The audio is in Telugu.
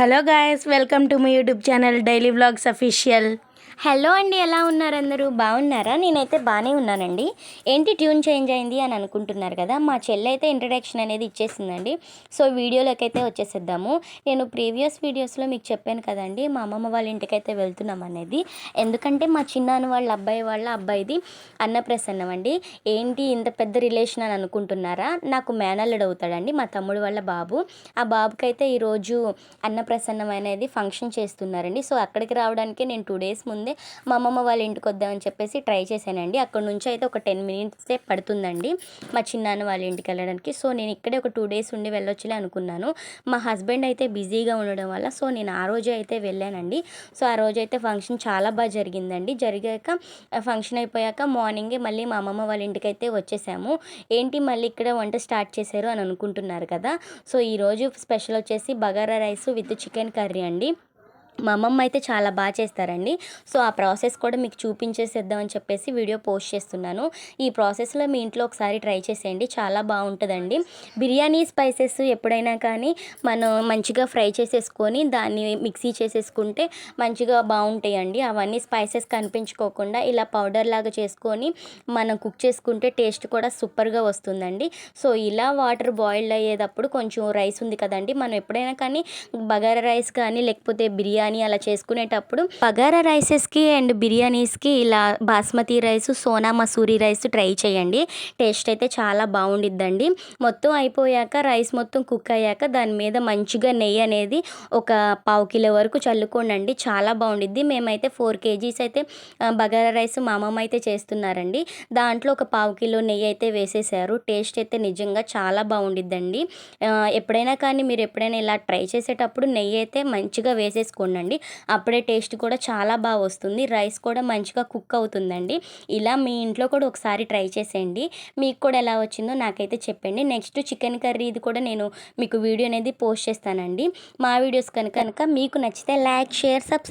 Hello guys, welcome to my YouTube channel Daily Vlogs Official. Hello అండి ఎలా ఉన్నారు అందరూ బాగున్నారా నేనైతే బాగానే ఉన్నానండి ఏంటి ట్యూన్ చేంజ్ అయింది అని అనుకుంటున్నారు కదా మా అయితే ఇంట్రడక్షన్ అనేది ఇచ్చేసిందండి సో వీడియోలోకి అయితే వచ్చేసేద్దాము నేను ప్రీవియస్ వీడియోస్లో మీకు చెప్పాను కదండి మా అమ్మమ్మ వాళ్ళ ఇంటికైతే వెళ్తున్నాం అనేది ఎందుకంటే మా చిన్నాన్న వాళ్ళ అబ్బాయి వాళ్ళ అబ్బాయిది అన్నప్రసన్నం అండి ఏంటి ఇంత పెద్ద రిలేషన్ అని అనుకుంటున్నారా నాకు మేనల్లుడు అవుతాడండి మా తమ్ముడు వాళ్ళ బాబు ఆ బాబుకైతే ఈరోజు అన్నప్రసన్నం అనేది ఫంక్షన్ చేస్తున్నారండి సో అక్కడికి రావడానికి నేను టూ డేస్ ముందు ముందే మా అమ్మమ్మ వాళ్ళ ఇంటికి వద్దామని చెప్పేసి ట్రై చేశానండి అక్కడ నుంచి అయితే ఒక టెన్ మినిట్సే పడుతుందండి మా చిన్నాన్న వాళ్ళ ఇంటికి వెళ్ళడానికి సో నేను ఇక్కడే ఒక టూ డేస్ ఉండి వెళ్ళొచ్చులే అనుకున్నాను మా హస్బెండ్ అయితే బిజీగా ఉండడం వల్ల సో నేను ఆ రోజే అయితే వెళ్ళానండి సో ఆ రోజు అయితే ఫంక్షన్ చాలా బాగా జరిగిందండి జరిగాక ఫంక్షన్ అయిపోయాక మార్నింగే మళ్ళీ మా అమ్మమ్మ వాళ్ళ ఇంటికి అయితే వచ్చేసాము ఏంటి మళ్ళీ ఇక్కడ వంట స్టార్ట్ చేశారు అని అనుకుంటున్నారు కదా సో ఈరోజు స్పెషల్ వచ్చేసి bagara rice with chicken curry అండి మా అమ్మమ్మ అయితే చాలా బాగా చేస్తారండి సో ఆ ప్రాసెస్ కూడా మీకు చూపించేసేద్దామని చెప్పేసి వీడియో పోస్ట్ చేస్తున్నాను ఈ ప్రాసెస్లో మీ ఇంట్లో ఒకసారి ట్రై చేసేయండి చాలా బాగుంటుందండి బిర్యానీ స్పైసెస్ ఎప్పుడైనా కానీ మనం మంచిగా ఫ్రై చేసేసుకొని దాన్ని మిక్సీ చేసేసుకుంటే మంచిగా బాగుంటాయండి అవన్నీ స్పైసెస్ కనిపించుకోకుండా ఇలా పౌడర్ లాగా చేసుకొని మనం కుక్ చేసుకుంటే టేస్ట్ కూడా సూపర్గా వస్తుందండి సో ఇలా వాటర్ బాయిల్ అయ్యేటప్పుడు కొంచెం రైస్ ఉంది కదండి మనం ఎప్పుడైనా కానీ బగారా రైస్ కానీ లేకపోతే బిర్యానీ బిర్యానీ అలా చేసుకునేటప్పుడు బగారా రైసెస్కి అండ్ బిర్యానీస్కి ఇలా basmati rice Sona Masoori rice try చేయండి టేస్ట్ అయితే చాలా బాగుండిద్దండి మొత్తం అయిపోయాక రైస్ మొత్తం కుక్ అయ్యాక దాని మీద మంచిగా నెయ్యి అనేది ఒక పావు కిలో వరకు చల్లుకోండి చాలా బాగుండిద్ది మేమైతే ఫోర్ కేజీస్ అయితే బగారా రైస్ మా అమ్మమ్మ అయితే చేస్తున్నారండి దాంట్లో ఒక పావు కిలో నెయ్యి అయితే వేసేసారు టేస్ట్ అయితే నిజంగా చాలా బాగుండిద్దండి ఎప్పుడైనా కానీ మీరు ఎప్పుడైనా ఇలా ట్రై చేసేటప్పుడు నెయ్యి అయితే మంచిగా వేసేసుకోండి వేసుకోవాలండి అప్పుడే టేస్ట్ కూడా చాలా బాగా వస్తుంది రైస్ కూడా మంచిగా కుక్ అవుతుందండి ఇలా మీ ఇంట్లో కూడా ఒకసారి ట్రై చేసేయండి మీకు కూడా ఎలా వచ్చిందో నాకైతే చెప్పండి నెక్స్ట్ చికెన్ కర్రీ ఇది కూడా నేను మీకు వీడియో అనేది పోస్ట్ చేస్తానండి మా వీడియోస్ కనుక మీకు నచ్చితే లైక్ షేర్ సబ్స్క్రైబ్